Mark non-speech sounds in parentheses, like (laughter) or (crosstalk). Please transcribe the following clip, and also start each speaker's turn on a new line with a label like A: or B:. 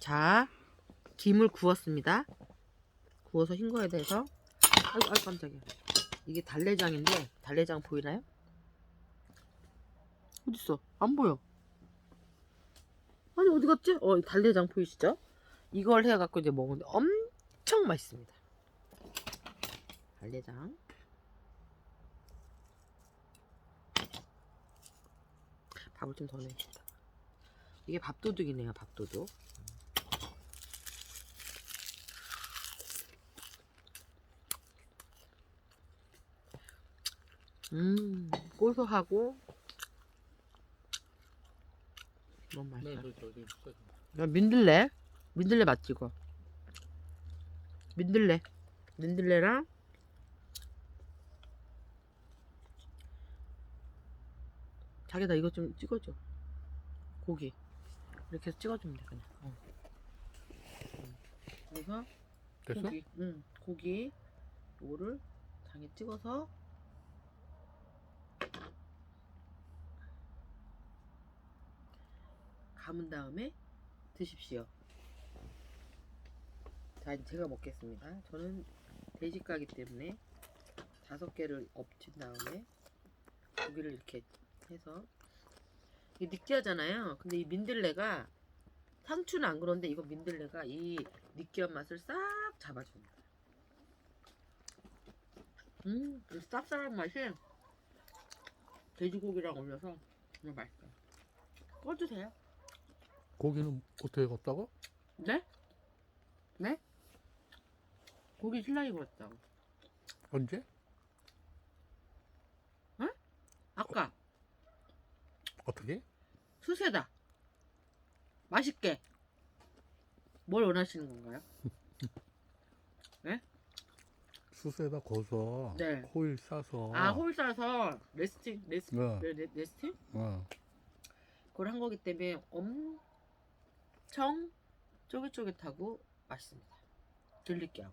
A: 자, 김을 구웠습니다. 구워서 흰거에 대해서 아이고, 아이고 깜짝이야. 이게 달래장인데 달래장 보이나요? 어딨어? 안 보여. 아니 어디 갔지? 어 달래장 보이시죠? 이걸 해갖고 이제 먹는데 엄청 맛있습니다. 달래장. 밥을 좀더 내겠다. 이게 밥도둑이네요, 밥도둑. 음, 고소하고 너무
B: 네,
A: 맛있다.
B: 저 저기 있어.
A: 야, 민들레? 민들레 맞지 이거? 민들레. 민들레랑 자기 다 이거 좀 찍어줘. 고기. 이렇게 해서 찍어주면 돼 그냥. 어. 음. 그래서
B: 됐어?
A: 고기, 응, 고기 요거를 장에 찍어서 감은 다음에 드십시오. 자, 이제 제가 먹겠습니다. 저는 돼지가기 때문에 다섯 개를 엎친 다음에 고기를 이렇게 해서 이게 느끼하잖아요. 근데 이 민들레가 상추는 안 그런데 이거 민들레가 이 느끼한 맛을 싹 잡아줍니다. 음, 이 쌉쌀한 맛이 돼지고기랑 어울려서 정말 맛있어요. 꺼주세요.
B: 고기는 어떻게 걷다고?
A: 네? 네? 고기 신라기 구웠다고.
B: 언제?
A: 아까
B: 어떻게?
A: 수세다. 맛있게. 뭘 원하시는 건가요? (laughs)
B: 수세다 거서
A: 네.
B: 호일 싸서
A: 아, 홀 싸서 레스팅, 레스,
B: 네.
A: 레, 레, 레스팅?
B: 어.
A: 그걸 한 거기 때문에 엄 청 쫄깃쫄깃하고 맛있습니다. 들릴게요.